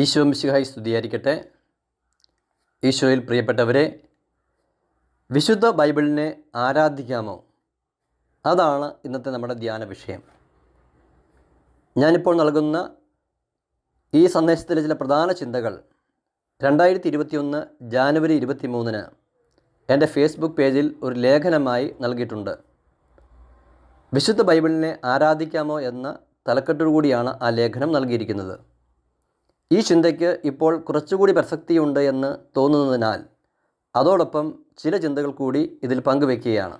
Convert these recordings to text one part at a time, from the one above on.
ഈശോ മിശിഹായി സ്തുതിയായിരിക്കട്ടെ. ഈശോയിൽ പ്രിയപ്പെട്ടവരെ വിശുദ്ധ ബൈബിളിനെ ആരാധിക്കാമോ? അതാണ് ഇന്നത്തെ നമ്മുടെ ധ്യാന വിഷയം. ഞാനിപ്പോൾ നൽകുന്ന ഈ സന്ദേശത്തിലെ ചില പ്രധാന ചിന്തകൾ രണ്ടായിരത്തി ഇരുപത്തിയൊന്ന് ജാനുവരി ഇരുപത്തി മൂന്നിന് എന്റെ ഫേസ്ബുക്ക് പേജിൽ ഒരു ലേഖനമായി നൽകിയിട്ടുണ്ട്. വിശുദ്ധ ബൈബിളിനെ ആരാധിക്കാമോ എന്ന തലക്കെട്ടോടുകൂടിയാണ് ആ ലേഖനം നൽകിയിരിക്കുന്നത്. ഈ ചിന്തയ്ക്ക് ഇപ്പോൾ കുറച്ചുകൂടി പ്രസക്തിയുണ്ട് എന്ന് തോന്നുന്നതിനാൽ അതോടൊപ്പം ചില ചിന്തകൾ കൂടി ഇതിൽ പങ്കുവെക്കുകയാണ്.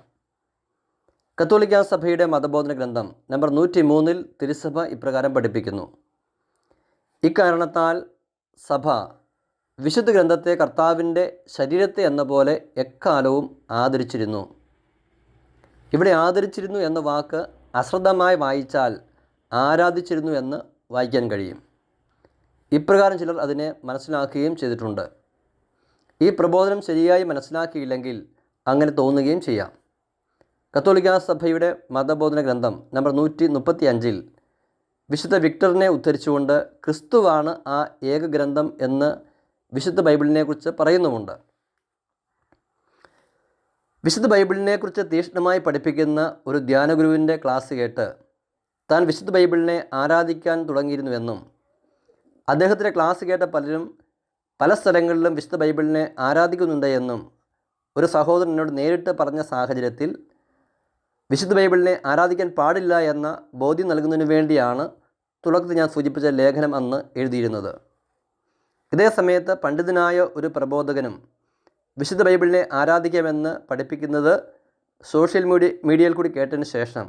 കത്തോലിക്ക സഭയുടെ മതബോധന ഗ്രന്ഥം നമ്പർ നൂറ്റി മൂന്നിൽ തിരുസഭ ഇപ്രകാരം പഠിപ്പിക്കുന്നു. ഇക്കാരണത്താൽ സഭ വിശുദ്ധ ഗ്രന്ഥത്തെ കർത്താവിന്റെ ശരീരത്തെ എന്ന പോലെ എക്കാലവും ആദരിച്ചിരുന്നു. ഇവിടെ ആദരിച്ചിരുന്നു എന്ന വാക്ക് അശ്രദ്ധമായി വായിച്ചാൽ ആരാധിച്ചിരുന്നു എന്ന് വായിക്കാൻ കഴിയും. ഇപ്രകാരം ചിലർ അതിനെ മനസ്സിലാക്കുകയും ചെയ്തിട്ടുണ്ട്. ഈ പ്രബോധനം ശരിയായി മനസ്സിലാക്കിയില്ലെങ്കിൽ അങ്ങനെ തോന്നുകയും ചെയ്യാം. കത്തോലിക്ക സഭയുടെ മതബോധന ഗ്രന്ഥം നമ്പർ നൂറ്റി മുപ്പത്തി അഞ്ചിൽ വിശുദ്ധ വിക്ടറിനെ ഉദ്ധരിച്ചുകൊണ്ട് ക്രിസ്തുവാണ് ആ ഏക ഗ്രന്ഥം എന്ന് വിശുദ്ധ ബൈബിളിനെക്കുറിച്ച് പറയുന്നുമുണ്ട്. വിശുദ്ധ ബൈബിളിനെക്കുറിച്ച് തീക്ഷ്ണമായി പഠിപ്പിക്കുന്ന ഒരു ധ്യാനഗുരുവിന്റെ ക്ലാസ് കേട്ട് താൻ വിശുദ്ധ ബൈബിളിനെ ആരാധിക്കാൻ തുടങ്ങിയിരുന്നുവെന്നും അദ്ദേഹത്തിന്റെ ക്ലാസ് കേട്ട പലരും പല സ്ഥലങ്ങളിലും വിശുദ്ധ ബൈബിളിനെ ആരാധിക്കുന്നുണ്ട് എന്നും ഒരു സഹോദരൻ എന്നോട് നേരിട്ട് പറഞ്ഞ സാഹചര്യത്തിൽ വിശുദ്ധ ബൈബിളിനെ ആരാധിക്കാൻ പാടില്ല എന്ന ബോധ്യം നൽകുന്നതിന് വേണ്ടിയാണ് തുടക്കത്തിൽ ഞാൻ സൂചിപ്പിച്ച ലേഖനം അന്ന് എഴുതിയിരുന്നത്. ഇതേ സമയത്ത് പണ്ഡിതനായ ഒരു പ്രബോധകനും വിശുദ്ധ ബൈബിളിനെ ആരാധിക്കാമെന്ന് പഠിപ്പിക്കുന്നത് സോഷ്യൽ മീഡിയ മീഡിയയിൽ കൂടി കേട്ടതിന് ശേഷം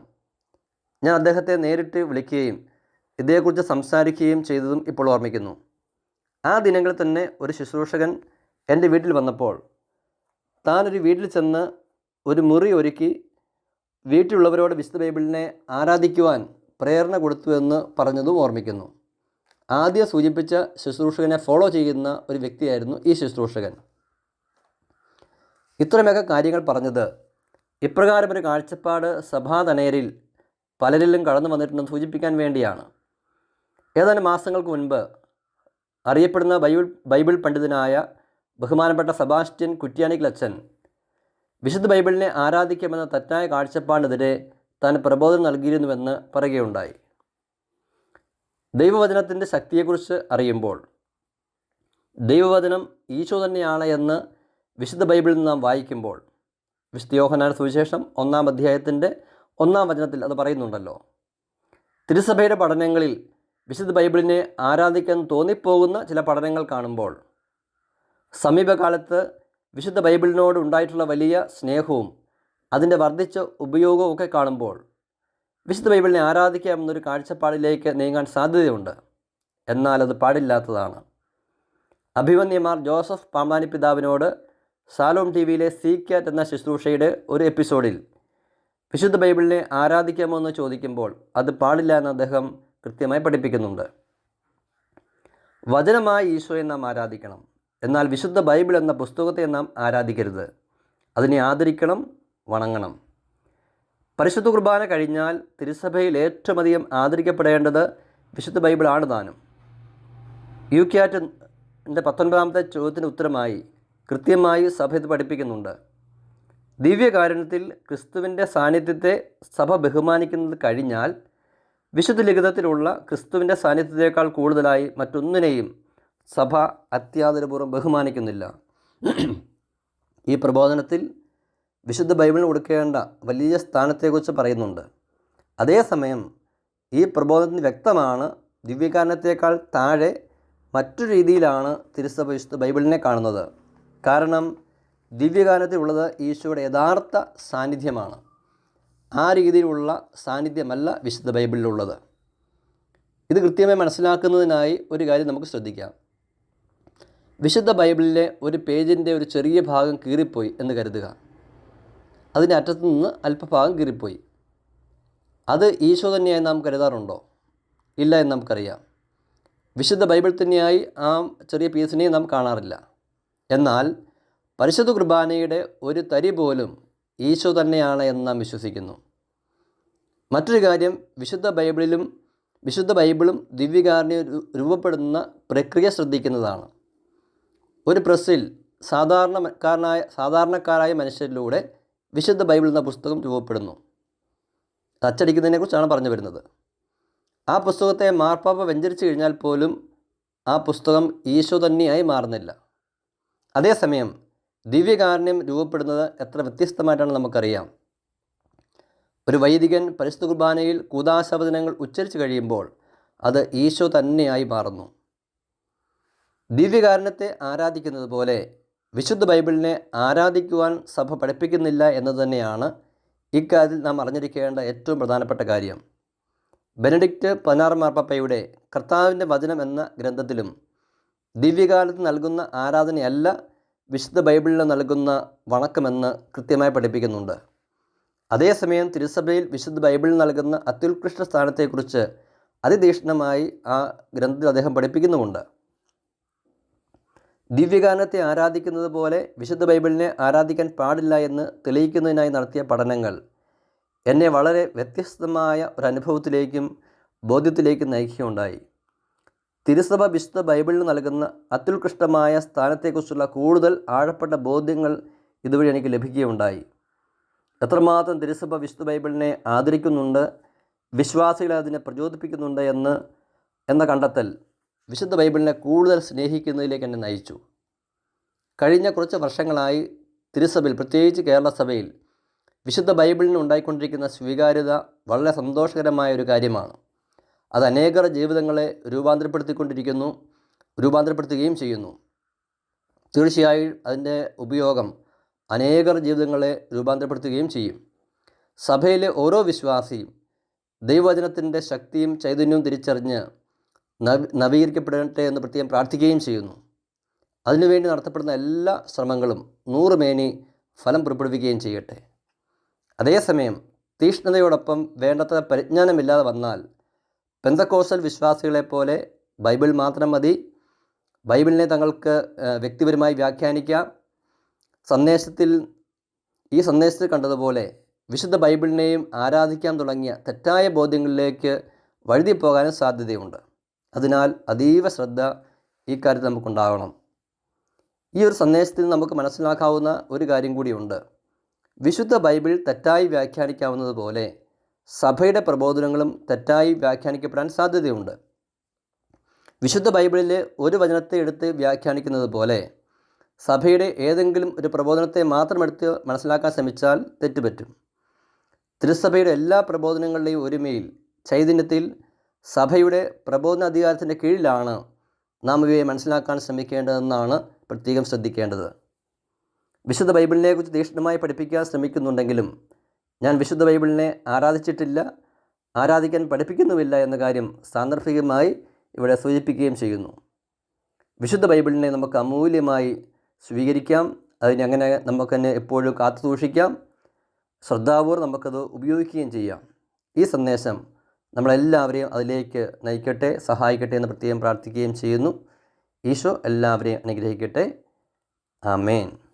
ഞാൻ അദ്ദേഹത്തെ നേരിട്ട് വിളിക്കുകയും ഇതേക്കുറിച്ച് സംസാരിക്കുകയും ചെയ്തതും ഇപ്പോൾ ഓർമ്മിക്കുന്നു. ആ ദിനങ്ങളിൽ തന്നെ ഒരു ശുശ്രൂഷകൻ എന്റെ വീട്ടിൽ വന്നപ്പോൾ താനൊരു വീട്ടിൽ ചെന്ന് ഒരു മുറി ഒരുക്കി വീട്ടിലുള്ളവരോട് വിശുദ്ധ ബൈബിളിനെ ആരാധിക്കുവാൻ പ്രേരണ കൊടുത്തു എന്ന് പറഞ്ഞതും ഓർമ്മിക്കുന്നു. ആദ്യം സൂചിപ്പിച്ച ശുശ്രൂഷകനെ ഫോളോ ചെയ്യുന്ന ഒരു വ്യക്തിയായിരുന്നു ഈ ശുശ്രൂഷകൻ. ഇത്രയുമൊക്കെ കാര്യങ്ങൾ പറഞ്ഞത് ഇപ്രകാരം ഒരു കാഴ്ചപ്പാട് സഭാതനയരിൽ പലരിലും കടന്നു വന്നിട്ടുണ്ടെന്ന് സൂചിപ്പിക്കാൻ വേണ്ടിയാണ്. ഏതാനും മാസങ്ങൾക്ക് മുൻപ് അറിയപ്പെടുന്ന ബൈബിൾ ബൈബിൾ പണ്ഡിതനായ ബഹുമാനപ്പെട്ട സെബാസ്റ്റ്യൻ കുറ്റ്യാനിക്കലച്ചൻ വിശുദ്ധ ബൈബിളിനെ ആരാധിക്കുമെന്ന തെറ്റായ കാഴ്ചപ്പാടിനെതിരെ താൻ പ്രബോധനം നൽകിയിരുന്നുവെന്ന് പറയുകയുണ്ടായി. ദൈവവചനത്തിന്റെ ശക്തിയെക്കുറിച്ച് അറിയുമ്പോൾ ദൈവവചനം ഈശോ തന്നെയാണ് എന്ന് വിശുദ്ധ ബൈബിളിൽ നാം വായിക്കുമ്പോൾ വിശുദ്ധ യോഹനാൻ സുവിശേഷം ഒന്നാം അധ്യായത്തിന്റെ ഒന്നാം വചനത്തിൽ അത് പറയുന്നുണ്ടല്ലോ. തിരുസഭയുടെ പഠനങ്ങളിൽ വിശുദ്ധ ബൈബിളിനെ ആരാധിക്കാൻ തോന്നിപ്പോകുന്ന ചില പഠനങ്ങൾ കാണുമ്പോൾ സമീപകാലത്ത് വിശുദ്ധ ബൈബിളിനോട് ഉണ്ടായിട്ടുള്ള വലിയ സ്നേഹവും അതിന്റെ വർദ്ധിച്ച ഉപയോഗവും ഒക്കെ കാണുമ്പോൾ വിശുദ്ധ ബൈബിളിനെ ആരാധിക്കാം എന്നൊരു കാഴ്ചപ്പാടിലേക്ക് നീങ്ങാൻ സാധ്യതയുണ്ട്. എന്നാൽ അത് പാടില്ലാത്തതാണ്. അഭിമന്യമാർ ജോസഫ് പാമ്പാനി പിതാവിനോട് സാലോം ടി വിയിലെ സീ ക്യാറ്റ് എന്ന ശുശ്രൂഷയുടെ ഒരു എപ്പിസോഡിൽ വിശുദ്ധ ബൈബിളിനെ ആരാധിക്കാമോ എന്ന് ചോദിക്കുമ്പോൾ അത് പാടില്ല എന്ന് അദ്ദേഹം കൃത്യമായി പഠിപ്പിക്കുന്നുണ്ട്. വചനമായ ഈശോയെ നാം ആരാധിക്കണം. എന്നാൽ വിശുദ്ധ ബൈബിൾ എന്ന പുസ്തകത്തെ നാം ആരാധിക്കരുത്. അതിനെ ആദരിക്കണം വണങ്ങണം. പരിശുദ്ധ കുർബാന കഴിഞ്ഞാൽ തിരുസഭയിൽ ഏറ്റവും അധികം ആദരിക്കപ്പെടേണ്ടത് വിശുദ്ധ ബൈബിളാണ് താനും. യു ക്യാറ്റിന്റെ പത്തൊൻപതാമത്തെ ചോദ്യത്തിന് ഉത്തരമായി കൃത്യമായി സഭ ഇത് പഠിപ്പിക്കുന്നുണ്ട്. ദിവ്യകാരുണ്യത്തിൽ ക്രിസ്തുവിന്റെ സാന്നിധ്യത്തെ സഭ ബഹുമാനിക്കുന്നത് കഴിഞ്ഞാൽ വിശുദ്ധ ലിഖിതത്തിലുള്ള ക്രിസ്തുവിന്റെ സാന്നിധ്യത്തെക്കാൾ കൂടുതലായി മറ്റൊന്നിനെയും സഭ അത്യാദരപൂർവം ബഹുമാനിക്കുന്നില്ല. ഈ പ്രബോധനത്തിൽ വിശുദ്ധ ബൈബിളിന് കൊടുക്കേണ്ട വലിയ സ്ഥാനത്തെക്കുറിച്ച് പറയുന്നുണ്ട്. അതേസമയം ഈ പ്രബോധനത്തിന് വ്യക്തമാണ് ദിവ്യകാരണത്തേക്കാൾ താഴെ മറ്റു രീതിയിലാണ് തിരുസഭ വിശുദ്ധ ബൈബിളിനെ കാണുന്നത്. കാരണം ദിവ്യകാരണത്തിലുള്ളത് ഈശോയുടെ യഥാർത്ഥ സാന്നിധ്യമാണ്. ആ രീതിയിലുള്ള സാന്നിധ്യമല്ല വിശുദ്ധ ബൈബിളിലുള്ളത്. ഇത് കൃത്യമായി മനസ്സിലാക്കുന്നതിനായി ഒരു കാര്യം നമുക്ക് ശ്രദ്ധിക്കാം. വിശുദ്ധ ബൈബിളിലെ ഒരു പേജിന്റെ ഒരു ചെറിയ ഭാഗം കീറിപ്പോയി എന്ന് കരുതുക. അതിന്റെ അറ്റത്തു നിന്ന് അല്പഭാഗം കീറിപ്പോയി. അത് ഈശോ തന്നെയായി നാം കരുതാറുണ്ടോ? ഇല്ല എന്ന് നമുക്കറിയാം. വിശുദ്ധ ബൈബിൾ തന്നെയായി ആ ചെറിയ പീസിനെ നാം കാണാറില്ല. എന്നാൽ പരിശുദ്ധ കുർബാനയുടെ ഒരു തരി പോലും ഈശോ തന്നെയാണ് എന്ന് നാം വിശ്വസിക്കുന്നു. മറ്റൊരു കാര്യം വിശുദ്ധ ബൈബിളിലും വിശുദ്ധ ബൈബിളും ദിവ്യകാരുണ്യം രൂപപ്പെടുന്ന പ്രക്രിയ ശ്രദ്ധിക്കുന്നതാണ്. ഒരു പ്രസ്സിൽ സാധാരണക്കാരനായ സാധാരണക്കാരായ മനുഷ്യരിലൂടെ വിശുദ്ധ ബൈബിൾ എന്ന പുസ്തകം രൂപപ്പെടുന്നു. അച്ചടിക്കുന്നതിനെക്കുറിച്ചാണ് പറഞ്ഞു വരുന്നത്. ആ പുസ്തകത്തെ മാർപ്പാപ്പ വെഞ്ചരിച്ചു കഴിഞ്ഞാൽ പോലും ആ പുസ്തകം ഈശോ തന്നെയായി മാറുന്നില്ല. അതേസമയം ദിവ്യകാരുണ്യം രൂപപ്പെടുന്നത് എത്ര വ്യത്യസ്തമായിട്ടാണ് നമുക്കറിയാം. ഒരു വൈദികൻ പരിശുദ്ധ കുർബാനയിൽ കൂതാശവചനങ്ങൾ ഉച്ചരിച്ചു കഴിയുമ്പോൾ അത് ഈശോ തന്നെയായി മാറുന്നു. ദിവ്യകാരുണ്യത്തെ ആരാധിക്കുന്നത് പോലെ വിശുദ്ധ ബൈബിളിനെ ആരാധിക്കുവാൻ സഭ പഠിപ്പിക്കുന്നില്ല എന്നത് തന്നെയാണ് ഇക്കാര്യത്തിൽ നാം അറിഞ്ഞിരിക്കേണ്ട ഏറ്റവും പ്രധാനപ്പെട്ട കാര്യം. ബെനഡിക്റ്റ് പതിനാറ് മാർപ്പാപ്പയുടെ കർത്താവിന്റെ വചനം എന്ന ഗ്രന്ഥത്തിലും ദിവ്യകാലത്ത് നൽകുന്ന ആരാധനയല്ല വിശുദ്ധ ബൈബിളിൽ നൽകുന്ന വണക്കമെന്ന് കൃത്യമായി പഠിപ്പിക്കുന്നുണ്ട്. അതേസമയം തിരുസഭയിൽ വിശുദ്ധ ബൈബിളിൽ നൽകുന്ന അത്യുത്കൃഷ്ട സ്ഥാനത്തെക്കുറിച്ച് അതിതീക്ഷ്ണമായി ആ ഗ്രന്ഥത്തിൽ അദ്ദേഹം പഠിപ്പിക്കുന്നുമുണ്ട്. ദിവ്യഗാനത്തെ ആരാധിക്കുന്നത് പോലെ വിശുദ്ധ ബൈബിളിനെ ആരാധിക്കാൻ പാടില്ല എന്ന് തെളിയിക്കുന്നതിനായി നടത്തിയ പഠനങ്ങൾ എന്നെ വളരെ വ്യത്യസ്തമായ ഒരു അനുഭവത്തിലേക്കും ബോധ്യത്തിലേക്കും നയിക്കുകയുണ്ടായി. തിരുസഭ വിശുദ്ധ ബൈബിളിൽ നൽകുന്ന അത്യുത്കൃഷ്ടമായ സ്ഥാനത്തെക്കുറിച്ചുള്ള കൂടുതൽ ആഴപ്പെട്ട ബോധ്യങ്ങൾ ഇതുവഴി എനിക്ക് ലഭിക്കുകയുണ്ടായി. എത്രമാത്രം തിരുസഭ വിശുദ്ധ ബൈബിളിനെ ആദരിക്കുന്നുണ്ട് വിശ്വാസികളെ അതിനെ പ്രചോദിപ്പിക്കുന്നുണ്ട് എന്ന് എന്ന കണ്ടെത്തൽ വിശുദ്ധ ബൈബിളിനെ കൂടുതൽ സ്നേഹിക്കുന്നതിലേക്ക് എന്നെ നയിച്ചു. കഴിഞ്ഞ കുറച്ച് വർഷങ്ങളായി തിരുസഭയിൽ പ്രത്യേകിച്ച് കേരള സഭയിൽ വിശുദ്ധ ബൈബിളിന് ഉണ്ടായിക്കൊണ്ടിരിക്കുന്ന സ്വീകാര്യത വളരെ സന്തോഷകരമായ ഒരു കാര്യമാണ്. അത് അനേകർ ജീവിതങ്ങളെ രൂപാന്തരപ്പെടുത്തിക്കൊണ്ടിരിക്കുന്നു രൂപാന്തരപ്പെടുത്തുകയും ചെയ്യുന്നു. തീർച്ചയായും അതിന്റെ ഉപയോഗം അനേകർ ജീവിതങ്ങളെ രൂപാന്തരപ്പെടുത്തുകയും ചെയ്യും. സഭയിലെ ഓരോ വിശ്വാസിയും ദൈവവചനത്തിന്റെ ശക്തിയും ചൈതന്യവും തിരിച്ചറിഞ്ഞ് നവ നവീകരിക്കപ്പെടട്ടെ എന്ന് പ്രത്യേകം പ്രാർത്ഥിക്കുകയും ചെയ്യുന്നു. അതിനുവേണ്ടി നടത്തപ്പെടുന്ന എല്ലാ ശ്രമങ്ങളും നൂറുമേനി ഫലം പുറപ്പെടുവിക്കുകയും ചെയ്യട്ടെ. അതേസമയം തീഷ്ണതയോടൊപ്പം വേണ്ടത്ര പരിജ്ഞാനമില്ലാതെ വന്നാൽ പെന്തക്കോസൽ വിശ്വാസികളെപ്പോലെ ബൈബിൾ മാത്രം മതി. ബൈബിളിനെ തങ്ങൾക്ക് വ്യക്തിപരമായി വ്യാഖ്യാനിക്കാം. സന്ദേശത്തിൽ ഈ സന്ദേശത്തിൽ കണ്ടതുപോലെ വിശുദ്ധ ബൈബിളിനെയും ആരാധിക്കാൻ തുടങ്ങിയ തെറ്റായ ബോധ്യങ്ങളിലേക്ക് വഴുതി പോകാനും സാധ്യതയുണ്ട്. അതിനാൽ അതീവ ശ്രദ്ധ ഈ കാര്യത്തിൽ നമുക്കുണ്ടാകണം. ഈ ഒരു സന്ദേശത്തിൽ നമുക്ക് മനസ്സിലാക്കാവുന്ന ഒരു കാര്യം കൂടിയുണ്ട്. വിശുദ്ധ ബൈബിൾ തെറ്റായി വ്യാഖ്യാനിക്കാവുന്നത് പോലെ സഭയുടെ പ്രബോധനങ്ങളും തെറ്റായി വ്യാഖ്യാനിക്കപ്പെടാൻ സാധ്യതയുണ്ട്. വിശുദ്ധ ബൈബിളിലെ ഒരു വചനത്തെ എടുത്ത് വ്യാഖ്യാനിക്കുന്നത് പോലെ സഭയുടെ ഏതെങ്കിലും ഒരു പ്രബോധനത്തെ മാത്രം എടുത്ത് മനസ്സിലാക്കാൻ ശ്രമിച്ചാൽ തെറ്റുപറ്റും. തിരുസഭയുടെ എല്ലാ പ്രബോധനങ്ങളുടെയും ഒരുമയിൽ ചൈതന്യത്തിൽ സഭയുടെ പ്രബോധന അധികാരത്തിന്റെ കീഴിലാണ് നാം ഇവയെ മനസ്സിലാക്കാൻ ശ്രമിക്കേണ്ടതെന്നാണ് പ്രത്യേകം ശ്രദ്ധിക്കേണ്ടത്. വിശുദ്ധ ബൈബിളിനെക്കുറിച്ച് തീക്ഷ്ണമായി പഠിപ്പിക്കാൻ ശ്രമിക്കുന്നുണ്ടെങ്കിലും ഞാൻ വിശുദ്ധ ബൈബിളിനെ ആരാധിച്ചിട്ടില്ല ആരാധിക്കാൻ പഠിപ്പിക്കുന്നുമില്ല എന്ന കാര്യം സാന്ദർഭികമായി ഇവിടെ സൂചിപ്പിക്കുകയും ചെയ്യുന്നു. വിശുദ്ധ ബൈബിളിനെ നമുക്ക് അമൂല്യമായി സ്വീകരിക്കാം. അതിനെ അങ്ങനെ നമുക്ക് തന്നെ എപ്പോഴും കാത്തു സൂക്ഷിക്കാം. ശ്രദ്ധാപൂർവം നമുക്കത് ഉപയോഗിക്കുകയും ചെയ്യാം. ഈ സന്ദേശം നമ്മളെല്ലാവരെയും അതിലേക്ക് നയിക്കട്ടെ സഹായിക്കട്ടെ എന്ന് പ്രത്യേകം പ്രാർത്ഥിക്കുകയും ചെയ്യുന്നു. ഈശോ എല്ലാവരെയും അനുഗ്രഹിക്കട്ടെ. ആമേൻ.